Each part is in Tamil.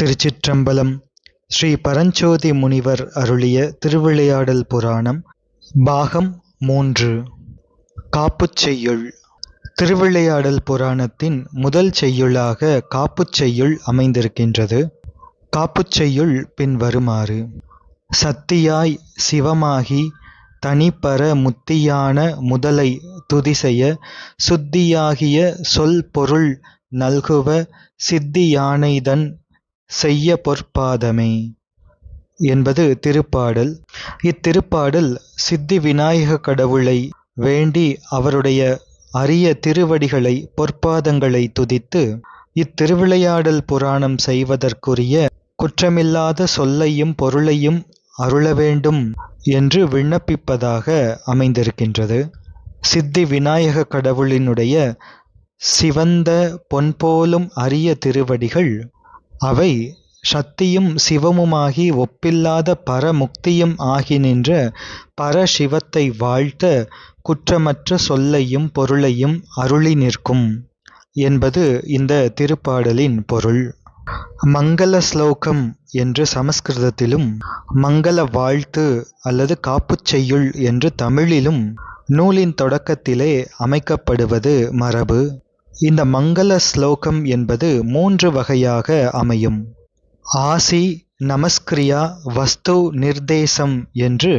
திருச்சிற்றம்பலம். ஸ்ரீ பரஞ்சோதி முனிவர் அருளிய திருவிளையாடல் புராணம் பாகம் மூன்று. காப்புச் செய்யுள். திருவிளையாடல் புராணத்தின் முதல் செய்யுளாக காப்புச் செய்யுள் அமைந்திருக்கின்றது. காப்புச் செய்யுள் பின்வருமாறு சத்தியாய் சிவமாகி தனிப்பர முத்தியான முதலை துதிசெய சுத்தியாகிய சொல் பொருள் நல்குவ சித்தியானைதன் செய்ய பொற்பாதமே என்பது திருப்பாடல். இத்திருப்பாடல் சித்தி விநாயக கடவுளை வேண்டி அவருடைய அரிய திருவடிகளை பொற்பாதங்களை துதித்து இத்திருவிளையாடல் புராணம் செய்வதற்குரிய குற்றமில்லாத சொல்லையும் பொருளையும் அருள வேண்டும் என்று விண்ணப்பிப்பதாக அமைந்திருக்கின்றது. சித்தி விநாயக கடவுளினுடைய சிவந்த பொன்போலும் அரிய திருவடிகள் அவை சக்தியும் சிவமுமாகி ஒப்பில்லாத பரமுக்தியும் ஆகி நின்ற பரசிவத்தை வாழ்த்த குற்றமற்ற சொல்லையும் பொருளையும் அருளி நிற்கும் என்பது இந்த திருப்பாடலின் பொருள். மங்கள ஸ்லோகம் என்று சமஸ்கிருதத்திலும் மங்கள வாழ்த்து அல்லது காப்புச் செய்யுள் என்று தமிழிலும் நூலின் தொடக்கத்திலே அமைக்கப்படுவது மரபு. இந்த மங்கள ஸ்லோகம் என்பது மூன்று வகையாக அமையும். ஆசி நமஸ்கிரியா வஸ்து நிர்தேசம் என்று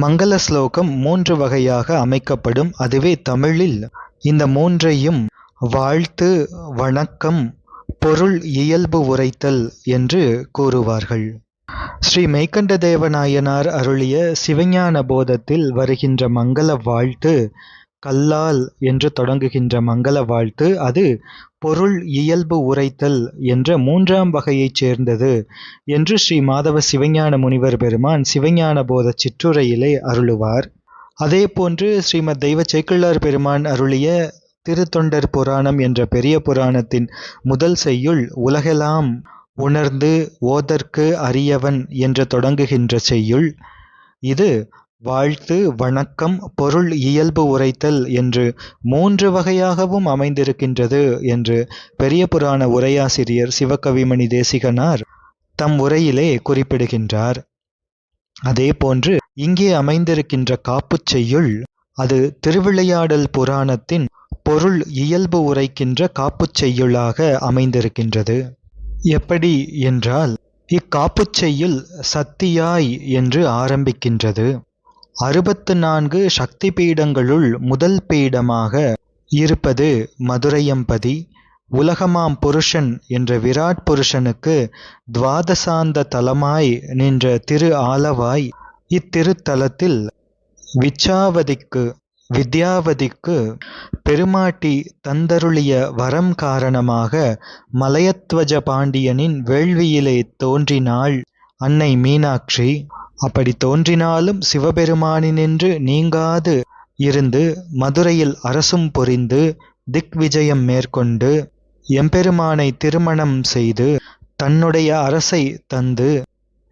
மங்கள ஸ்லோகம் மூன்று வகையாக அமைக்கப்படும். அதுவே தமிழில் இந்த மூன்றையும் வாழ்த்து வணக்கம் பொருள் இயல்பு உரைத்தல் என்று கூறுவார்கள். ஸ்ரீ மெய்கண்ட தேவநாயனார் அருளிய சிவஞான போதத்தில் வருகின்ற மங்கள வாழ்த்து கல்லால் என்று தொடங்குகின்ற மங்கள வாழ்த்து. அது பொருள் இயல்பு உரைத்தல் என்ற மூன்றாம் வகையைச் சேர்ந்தது என்று ஸ்ரீ மாதவ சிவஞான முனிவர் பெருமான் சிவஞான போத சிற்றுரையிலே அருளுவார். அதே போன்று ஸ்ரீமத் தெய்வ சேக்கிழார் பெருமான் அருளிய திருத்தொண்டர் புராணம் என்ற பெரிய புராணத்தின் முதல் செய்யுள் உலகெல்லாம் உணர்ந்து ஓதற்கு அரியவன் என்று தொடங்குகின்ற செய்யுள். இது வாழ்த்து வணக்கம் பொருள் இயல்பு உரைத்தல் என்று மூன்று வகையாகவும் அமைந்திருக்கின்றது என்று பெரிய புராண உரையாசிரியர் சிவகவிமணி தேசிகனார் தம் உரையிலே குறிப்பிடுகின்றார். அதே போன்று இங்கே அமைந்திருக்கின்ற காப்புச் செய்யுள் அது திருவிளையாடல் புராணத்தின் பொருள் இயல்பு உரைக்கின்ற காப்புச் செய்யுளாக அமைந்திருக்கின்றது. எப்படி என்றால் இக்காப்புச் செய்யுள் சத்தியாய் என்று ஆரம்பிக்கின்றது. அறுபத்து நான்கு சக்தி பீடங்களுள் முதல் பீடமாக இருப்பது மதுரையம்பதி உலகமாம் புருஷன் என்ற விராட் புருஷனுக்கு துவாதசாந்த தலமாய் நின்ற திரு ஆலவாய் இத்திருத்தலத்தில் விச்சாவதிக்கு வித்யாவதிக்கு பெருமாட்டி தந்தருளிய வரம் காரணமாக மலையத்வஜ பாண்டியனின் வேள்வியிலே தோன்றினாள் அன்னை மீனாட்சி. அப்படி தோன்றினாலும் சிவபெருமானினின்று நீங்காது. இருந்து மதுரையில் அரசும் புரிந்து திக்விஜயம் மேற்கொண்டு எம்பெருமானை திருமணம் செய்து தன்னுடைய அரசை தந்து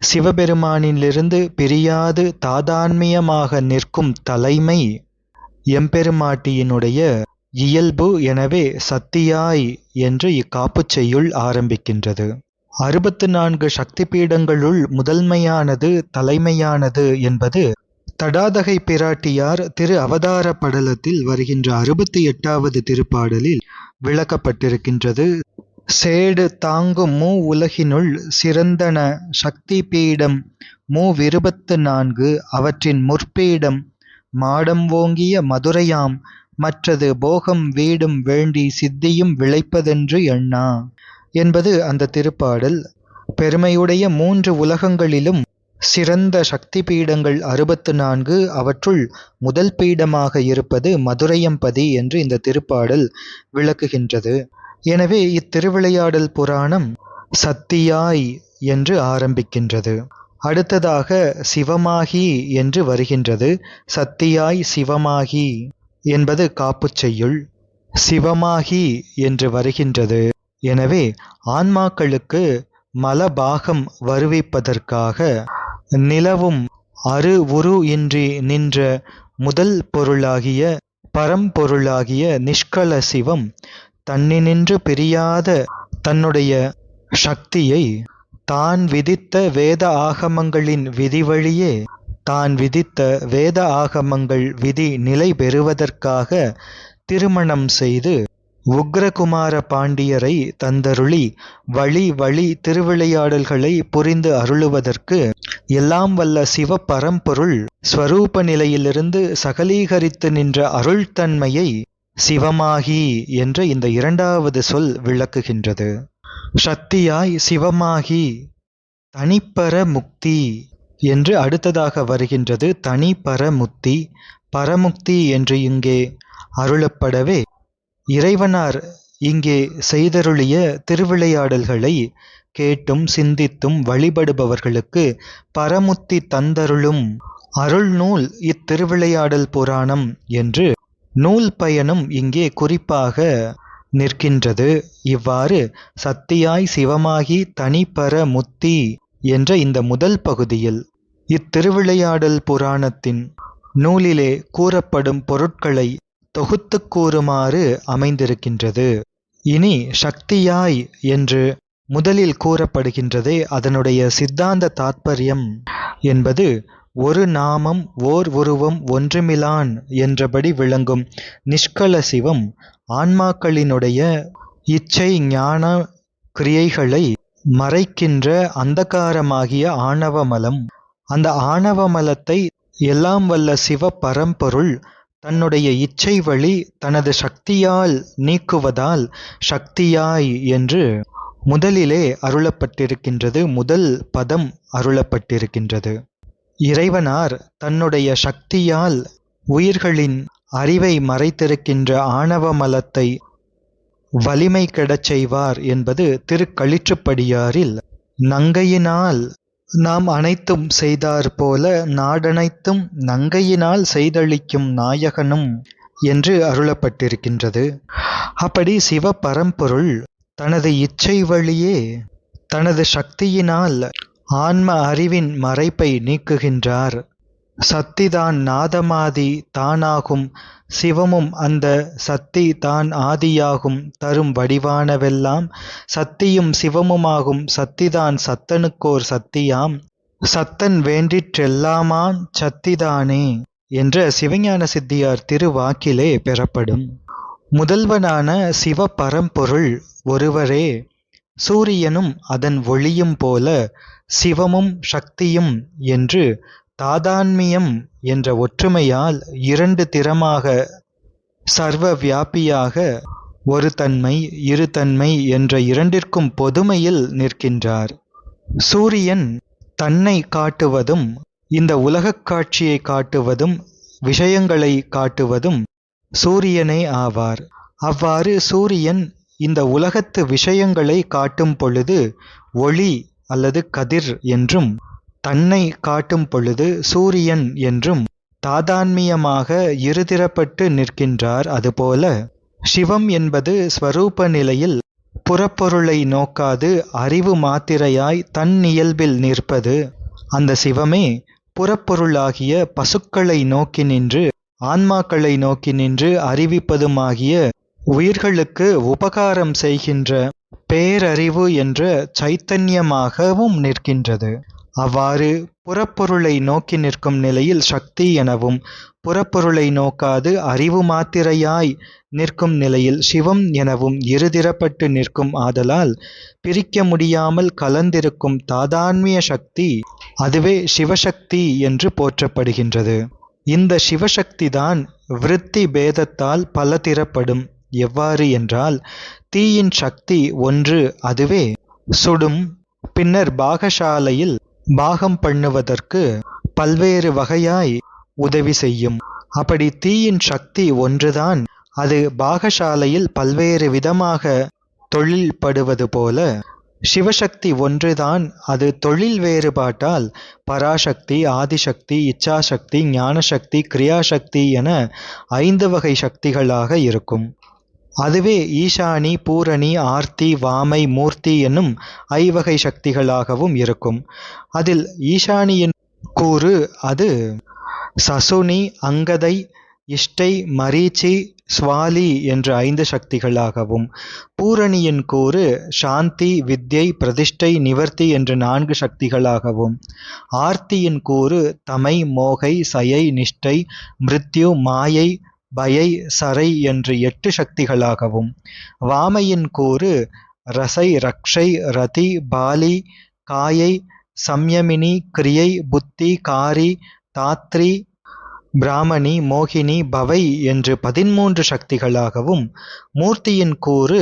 சிவபெருமானிலிருந்து பிரியாது தாதான்மியமாக நிற்கும் தலைமை எம்பெருமாட்டியினுடைய இயல்பு எனவே சத்தியாய் என்று இக்காப்புச் செய்யுள் ஆரம்பிக்கின்றது. அறுபத்து நான்கு சக்தி பீடங்களுள் முதன்மையானது தலைமையானது என்பது தடாதகை பிராட்டியார் திரு அவதார படலத்தில் வருகின்ற அறுபத்தி எட்டாவது திருப்பாடலில் விளக்கப்பட்டிருக்கின்றது. சேடு தாங்கும் மூ உலகினுள் சிறந்தன சக்தி பீடம் மூவிருபத்து நான்கு அவற்றின் முற்பீடம் மாடம் ஓங்கிய மதுரையாம் மற்றது போகம் வீடும் வேண்டி சித்தியும் விளைப்பதென்று எண்ணா. என்பது அந்த திருப்பாடல். பெருமையுடைய மூன்று உலகங்களிலும் சிறந்த சக்தி பீடங்கள் அறுபத்து நான்கு அவற்றுள் முதல் பீடமாக இருப்பது மதுரையம்பதி என்று இந்த திருப்பாடல் விளக்குகின்றது. எனவே இத்திருவிளையாடல் புராணம் சத்தியாய் என்று ஆரம்பிக்கின்றது. அடுத்ததாக சிவமாகி என்று வருகின்றது. சத்தியாய் சிவமாகி என்பது காப்புச் செய்யுள். சிவமாகி என்று வருகின்றது. எனவே ஆன்மாக்களுக்கு மலபாகம் வருவிப்பதற்காக நிலவும் அரு உரு இன்றி நின்ற முதல் பொருளாகிய பரம்பொருளாகிய நிஷ்கல சிவம் தன்னினின்று பிரியாத தன்னுடைய சக்தியை தான் விதித்த வேத ஆகமங்களின் விதி வழியே தான் விதித்த வேத ஆகமங்கள் விதி நிலை பெறுவதற்காக திருமணம் செய்து உக்ரகுமார பாண்டியரை தந்தருளி வழி வழி திருவிளையாடல்களை புரிந்து அருளுவதற்கு எல்லாம் வல்ல சிவ பரம்பொருள் ஸ்வரூப நிலையிலிருந்து சகலீகரித்து நின்ற அருள்தன்மையை சிவமாகி என்ற இந்த இரண்டாவது சொல் விளக்குகின்றது. சக்தியாய் சிவமாகி தனிப்பர முக்தி என்று அடுத்ததாக வருகின்றது. தனிப்பர முக்தி பரமுக்தி என்று இங்கே அருளப்படவே இறைவனார் இங்கே செய்தருளிய திருவிளையாடல்களை கேட்டும் சிந்தித்தும் வழிபடுபவர்களுக்கு பரமுத்தி தந்தருளும் அருள் நூல் இத்திருவிளையாடல் புராணம் என்று நூல் பயனும் இங்கே குறிப்பாக நிற்கின்றது. இவ்வாறு சத்தியாய் சிவமாகி தனிப்பர முத்தி என்ற இந்த முதல் பகுதியில் இத்திருவிளையாடல் புராணத்தின் நூலிலே கூறப்படும் பொருட்களை தொகுத்துக் கூறுமாறு அமைந்திருக்கின்றது. இனி சக்தியாய் என்று முதலில் கூறப்படுகின்றதே அதனுடைய சித்தாந்த தாத்பரியம் என்பது ஒரு நாமம் ஓர் உருவம் ஒன்றுமிலான் என்றபடி விளங்கும் நிஷ்கல சிவம் ஆன்மாக்களினுடைய இச்சை ஞான கிரியைகளை மறைக்கின்ற அந்தகாரமாகிய ஆணவமலம் அந்த ஆணவமலத்தை எல்லாம் வல்ல சிவ பரம்பொருள் தன்னுடைய இச்சை வழி தனது சக்தியால் நீக்குவதால் சக்தியாய் என்று முதலிலே அருளப்பட்டிருக்கின்றது முதல் பதம் அருளப்பட்டிருக்கின்றது. இறைவனார் தன்னுடைய சக்தியால் உயிர்களின் அறிவை மறைத்திருக்கின்ற ஆணவ மலத்தை வலிமை கெடச் செய்வார் என்பது திருக்களிற்றுப்படியாரில் நங்கையினால் நாம் அனைத்தும் செய்தார் போல நாடனைத்தும் நங்கையினால் செய்தளிக்கும் நாயகனும் என்று அருளப்பட்டிருக்கின்றது. அப்படி சிவ பரம்பொருள் தனது இச்சை வழியே தனது சக்தியினால் ஆன்ம அறிவின் மறைப்பை நீக்குகின்றார். சத்திதான் நாதமாதி தானாகும் சிவமும் அந்த சத்தி தான் ஆதியாகும் தரும் வடிவானவெல்லாம் சத்தியும் சிவமுமாகும் சத்திதான் சத்தனுக்கோர் சத்தியாம் சத்தன் வேண்டிற்றெல்லாமான் சத்திதானே என்ற சிவஞான சித்தியார் திருவாக்கிலே பெறப்படும். முதல்வனான சிவ பரம்பொருள் ஒருவரே சூரியனும் அதன் ஒளியும் போல சிவமும் சக்தியும் என்று தாதான்மியம் என்ற ஒற்றுமையால் இரண்டு திறமாக சர்வ வியாபியாக ஒரு தன்மை இரு தன்மை என்ற இரண்டிற்கும் பொதுமையில் நிற்கின்றார். சூரியன் தன்னை காட்டுவதும் இந்த உலகக் காட்சியை காட்டுவதும் விஷயங்களை காட்டுவதும் சூரியனே ஆவார். அவ்வாறு சூரியன் இந்த உலகத்து விஷயங்களை காட்டும் பொழுது ஒளி அல்லது கதிர் என்றும் தன்னை காட்டும் பொழுது சூரியன் என்றும் தாதான்மியமாக இருதிரப்பட்டு நிற்கின்றார் அதுபோல சிவம் என்பது ஸ்வரூப நிலையில் புறப்பொருளை நோக்காது அறிவு மாத்திரையாய் தன் இயல்பில் நிற்பது. அந்த சிவமே புறப்பொருளாகிய பசுக்களை நோக்கி நின்று ஆன்மாக்களை நோக்கி நின்று அறிவிப்பதுமாகிய உயிர்களுக்கு உபகாரம் செய்கின்ற பேரறிவு என்ற சைத்தன்யமாகவும் நிற்கின்றது. அவ்வாறு புறப்பொருளை நோக்கி நிற்கும் நிலையில் சக்தி எனவும் புறப்பொருளை நோக்காது அறிவு மாத்திரையாய் நிற்கும் நிலையில் சிவம் எனவும் இருதிரப்பட்டு நிற்கும் ஆதலால் பிரிக்க முடியாமல் கலந்திருக்கும் தாதான்மிய சக்தி அதுவே சிவசக்தி என்று போற்றப்படுகின்றது. இந்த சிவசக்தி தான் விருத்தி பேதத்தால் பல திறப்படும் எவ்வாறு என்றால் தீயின் சக்தி ஒன்று அதுவே சுடும். பின்னர் பாகசாலையில் பாகம் பண்ணுவதற்கு பல்வேறு வகையாய் உதவி செய்யும். அப்படி தீயின் சக்தி ஒன்றுதான் அது பாகசாலையில் பல்வேறு விதமாக தொழில்படுவது போல. சிவசக்தி ஒன்றுதான் அது தொழில் வேறுபாட்டால் பராசக்தி ஆதிசக்தி இச்சாசக்தி ஞானசக்தி கிரியாசக்தி என ஐந்து வகை சக்திகளாக இருக்கும். அதுவே ஈசானி பூரணி ஆர்த்தி வாமை மூர்த்தி என்னும் ஐவகை சக்திகளாகவும் இருக்கும். அதில் ஈசானியின் கூறு அது சசுனி அங்கதை இஷ்டை மரீச்சி சுவாலி என்ற ஐந்து சக்திகளாகவும். பூரணியின் கூறு சாந்தி வித்யை பிரதிஷ்டை நிவர்த்தி என்ற நான்கு சக்திகளாகவும். ஆர்த்தியின் கூறு தமை மோகை சயை நிஷ்டை மிருத்யு மாயை பயை சரை என்று எட்டு சக்திகளாகவும் வாமையின் கூறு ரசை ரக்ஷை ரதி பாலி காயை சம்யமினி கிரியை புத்தி காரி தாத்ரி பிராமணி மோகினி பவை என்று பதிமூன்று சக்திகளாகவும் மூர்த்தியின் கூறு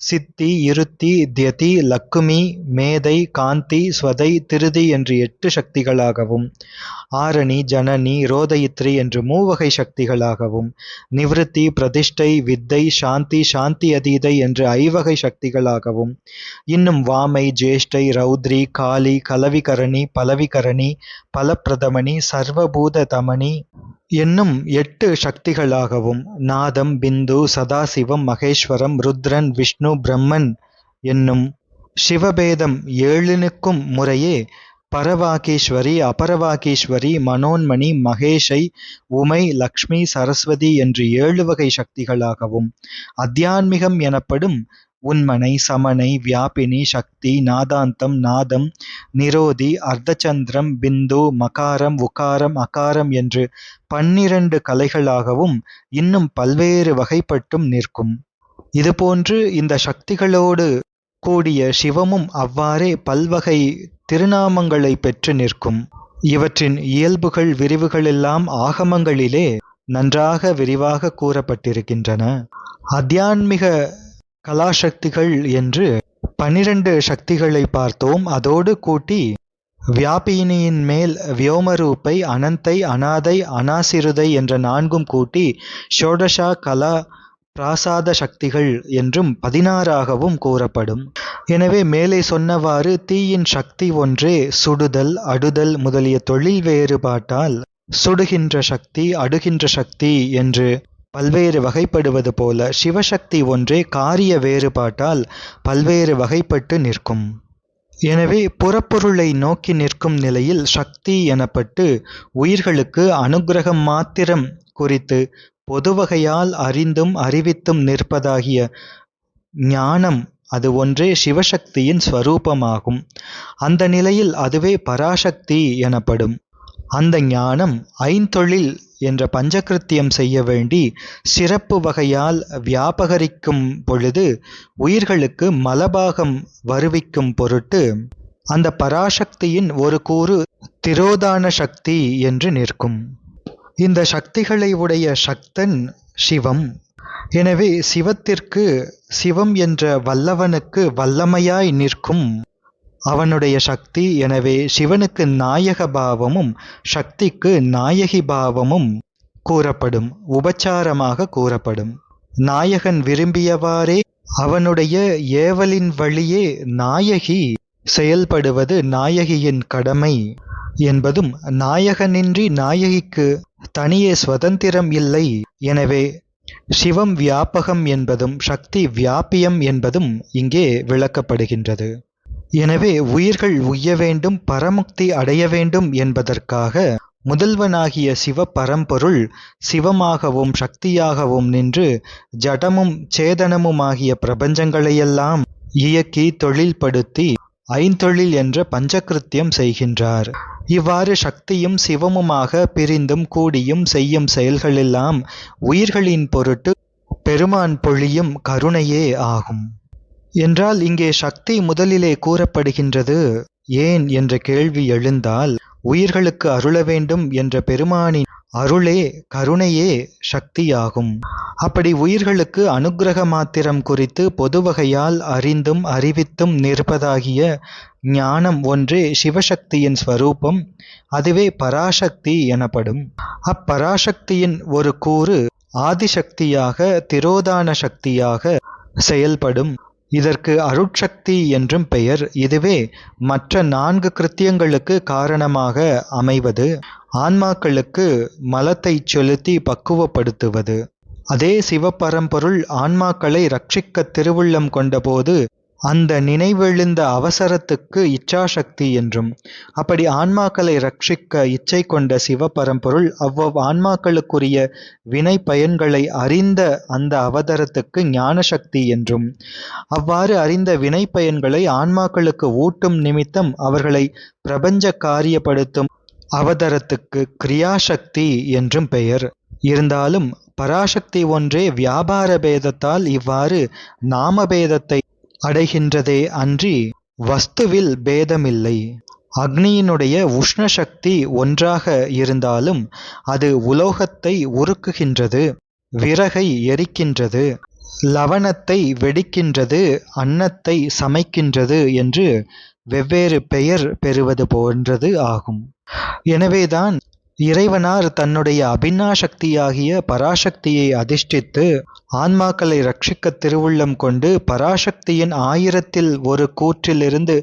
சித்தி இருத்தி தியதி லக்குமி மேதை காந்தி ஸ்வதை திருதி என்று எட்டு சக்திகளாகவும் ஆரணி ஜனனி ரோதயித்ரி என்று மூவகை சக்திகளாகவும் நிவிருத்தி பிரதிஷ்டை வித்தை சாந்தி சாந்தி அதீதை என்று ஐவகை சக்திகளாகவும் இன்னும் வாமை ஜேஷ்டை ரௌத்ரி காளி கலவிகரணி பலவிகரணி பலப்பிரதமணி சர்வபூத தமணி என்னும் எட்டு சக்திகளாகவும் நாதம் பிந்து சதாசிவம் மகேஸ்வரம் ருத்ரன் விஷ்ணு பிரம்மன் என்னும் சிவபேதம் ஏழுனுக்கும் முறையே பரவாகீஸ்வரி அபரவாகீஸ்வரி மனோன்மணி மகேஷை உமை லக்ஷ்மி சரஸ்வதி என்று ஏழு வகை சக்திகளாகவும் அத்தியான்மிகம் எனப்படும் உன்மனை சமனை வியாபினி சக்தி நாதாந்தம் நாதம் நிரோதி அர்த்தச்சந்திரம் பிந்து மகாரம் உகாரம் அகாரம் என்று பன்னிரண்டு கலைகளாகவும் இன்னும் பல்வேறு வகைப்பட்டும் நிற்கும். இதுபோன்று இந்த சக்திகளோடு கூடிய சிவமும் அவ்வாறே பல்வகை திருநாமங்களை பெற்று நிற்கும். இவற்றின் இயல்புகள் விரிவுகளெல்லாம் ஆகமங்களிலே நன்றாக விரிவாக கூறப்பட்டிருக்கின்றன. அத்தியான்மிக கலாசக்திகள் என்று பனிரெண்டு சக்திகளை பார்த்தோம். அதோடு கூட்டி வியாபினியின் மேல் வியோமரூப்பை அனந்தை அனாதை அனாசிருதை என்ற நான்கும் கூட்டி ஷோடஷா கலா பிராசாத சக்திகள் என்றும் பதினாறாகவும் கூறப்படும். எனவே மேலே சொன்னவாறு தீயின் சக்தி ஒன்றே சுடுதல் அடுதல் முதலிய தொழில் வேறுபாட்டால் சுடுகின்ற சக்தி அடுகின்ற சக்தி என்று பல்வேறு வகைப்படுவது போல சிவசக்தி ஒன்றே காரிய வேறுபாட்டால் பல்வேறு வகைப்பட்டு நிற்கும். எனவே புறப்பொருளை நோக்கி நிற்கும் நிலையில் சக்தி எனப்பட்டு உயிர்களுக்கு அனுக்கிரகம் மாத்திரம் குறித்து பொதுவகையால் அறிந்தும் அறிவித்தும் நிற்பதாகிய ஞானம் அது ஒன்றே சிவசக்தியின் ஸ்வரூபமாகும். அந்த நிலையில் அதுவே பராசக்தி எனப்படும். அந்த ஞானம் ஐந்தொழில் என்ற பஞ்சகிருத்தியம் செய்ய வேண்டி சிறப்பு வகையால் வியாபகரிக்கும் பொழுது உயிர்களுக்கு மலபாகம் வருவிக்கும் பொருட்டு அந்த பராசக்தியின் ஒரு கூறு திரோதான சக்தி என்று நிற்கும். இந்த சக்திகளை உடைய சக்தன் சிவம். எனவே சிவத்திற்கு சிவம் என்ற வல்லவனுக்கு வல்லமையாய் நிற்கும். அவனுடைய சக்தி எனவே சிவனுக்கு நாயக பாவமும் சக்திக்கு நாயகி பாவமும் கூறப்படும் உபச்சாரமாக கூறப்படும். நாயகன் விரும்பியவாறே அவனுடைய ஏவலின் வழியே நாயகி செயல்படுவது நாயகியின் கடமை என்பதும் நாயகனின்றி நாயகிக்கு தனியே சுதந்திரம் இல்லை. எனவே சிவம் வியாபகம் என்பதும் சக்தி வியாபியம் என்பதும் இங்கே விளக்கப்படுகின்றது. எனவே உயிர்கள் உய்ய வேண்டும் பரமுக்தி அடைய வேண்டும் என்பதற்காக முதல்வனாகிய சிவ பரம்பொருள் சிவமாகவும் சக்தியாகவும் நின்று ஜடமும் சேதனமுமாகிய பிரபஞ்சங்களையெல்லாம் இயக்கி தொழில்படுத்தி ஐந்தொழில் என்ற பஞ்சகிருத்தியம் செய்கின்றார். இவ்வாறு சக்தியும் சிவமுமாக பிரிந்தும் கூடியும் செய்யும் செயல்களெல்லாம் உயிர்களின் பொருட்டு பெருமான் பொழியும் கருணையே ஆகும். என்றால் இங்கே சக்தி முதலிலே கூறப்படுகின்றது. ஏன் என்ற கேள்வி எழுந்தால் உயிர்களுக்கு அருள வேண்டும் என்ற பெருமானின் அருளே கருணையே சக்தியாகும். அப்படி உயிர்களுக்கு அனுக்கிரக மாத்திரம் குறித்து பொதுவகையால் அறிந்தும் அறிவித்தும் நிற்பதாகிய ஞானம் ஒன்றே சிவசக்தியின் ஸ்வரூபம் அதுவே பராசக்தி எனப்படும். அப்பராசக்தியின் ஒரு கூறு ஆதிசக்தியாக திரோதான சக்தியாக செயல்படும். இதற்கு அருட்சக்தி என்றும் பெயர். இதுவே மற்ற நான்கு கிருத்தியங்களுக்கு காரணமாக அமைவது ஆன்மாக்களுக்கு மலத்தை செலுத்தி பக்குவப்படுத்துவது. அதே சிவபரம்பொருள் ஆன்மாக்களை ரட்சிக்க திருவுள்ளம் கொண்டபோது அந்த நினைவெழுந்த அவசரத்துக்கு இச்சாசக்தி என்றும் அப்படி ஆன்மாக்களை ரட்சிக்க இச்சை கொண்ட சிவபரம்பொருள் அவ்வவ் ஆன்மாக்களுக்குரிய வினை பயன்களை அறிந்த அந்த அவதரத்துக்கு ஞானசக்தி என்றும் அவ்வாறு அறிந்த வினை பயன்களை ஆன்மாக்களுக்கு ஊட்டும் நிமித்தம் அவர்களை பிரபஞ்ச காரியப்படுத்தும் அவதரத்துக்கு கிரியாசக்தி என்றும் பெயர். இருந்தாலும் பராசக்தி ஒன்றே வியாபார பேதத்தால் இவ்வாறு நாமபேதத்தை அடைகின்றதே அன்றி வஸ்துவில் பேதமில்லை. அக்னியினுடைய உஷ்ண சக்தி ஒன்றாக இருந்தாலும் அது உலோகத்தை உருக்குகின்றது விறகை எரிக்கின்றது லவணத்தை வெடிக்கின்றது அன்னத்தை சமைக்கின்றது என்று வெவ்வேறு பெயர் பெறுவது போன்றது ஆகும். எனவேதான் இறைவனார் தன்னுடைய அபின்னாசக்தியாகிய பராசக்தியை அதிஷ்டித்து ஆன்மாக்களை ரட்சிக்க திருவுள்ளம் கொண்டு பராசக்தியின் ஆயிரத்தில் ஒரு கூற்றிலிருந்து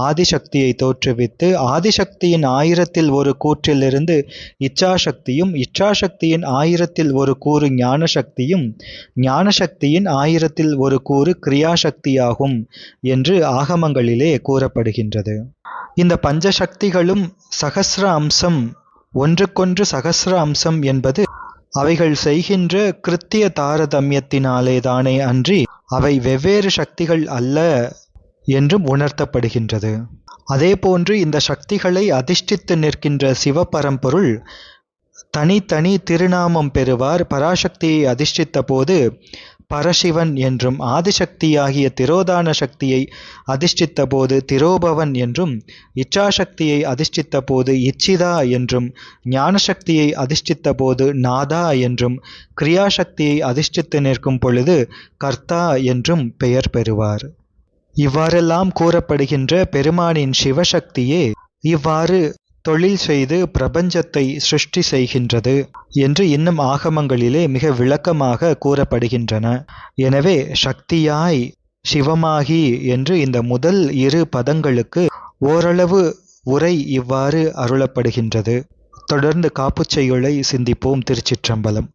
ஆதிசக்தியை தோற்றுவித்து ஆதிசக்தியின் ஆயிரத்தில் ஒரு கூற்றிலிருந்து இச்சாசக்தியும் இச்சாசக்தியின் ஆயிரத்தில் ஒரு கூறு ஞானசக்தியும் ஞானசக்தியின் ஆயிரத்தில் ஒரு கூறு கிரியாசக்தியாகும் என்று ஆகமங்களிலே கூறப்படுகின்றது. இந்த பஞ்சசக்திகளும் சகசிர அம்சம் ஒன்றுக்கொன்று சகசிர அம்சம் என்பது அவைகள் செய்கின்ற கிருத்திய தாரதமியத்தினாலே தானே அன்றி அவை வெவ்வேறு சக்திகள் அல்ல என்றும் உணர்த்தப்படுகின்றது. அதேபோன்று இந்த சக்திகளை அதிஷ்டித்து நிற்கின்ற சிவபரம்பொருள் தனித்தனி திருநாமம் பெறுவார். பராசக்தியை அதிஷ்டித்த போது பரசிவன் என்றும் ஆதிசக்தியாகிய திரோதான சக்தியை அதிஷ்டித்த போது திரோபவன் என்றும் இச்சாசக்தியை அதிஷ்டித்த போது இச்சிதா என்றும் ஞானசக்தியை அதிஷ்டித்த போது நாதா என்றும் கிரியாசக்தியை அதிஷ்டித்து நிற்கும் பொழுது கர்த்தா என்றும் பெயர் பெறுவார். இவ்வாறெல்லாம் கூறப்படுகின்ற பெருமானின் சிவசக்தியே இவ்வாறு தொழில் செய்து பிரபஞ்சத்தை சிருஷ்டி செய்கின்றது என்று இன்னும் ஆகமங்களிலே மிக விளக்கமாக கூறப்படுகின்றன. எனவே சக்தியாய் சிவமாகி என்று இந்த முதல் இரு பதங்களுக்கு ஓரளவு உரை இவ்வாறு அருளப்படுகின்றது. தொடர்ந்து காப்புச் செய்யுளை சிந்திப்போம் திருச்சிற்றம்பலம்.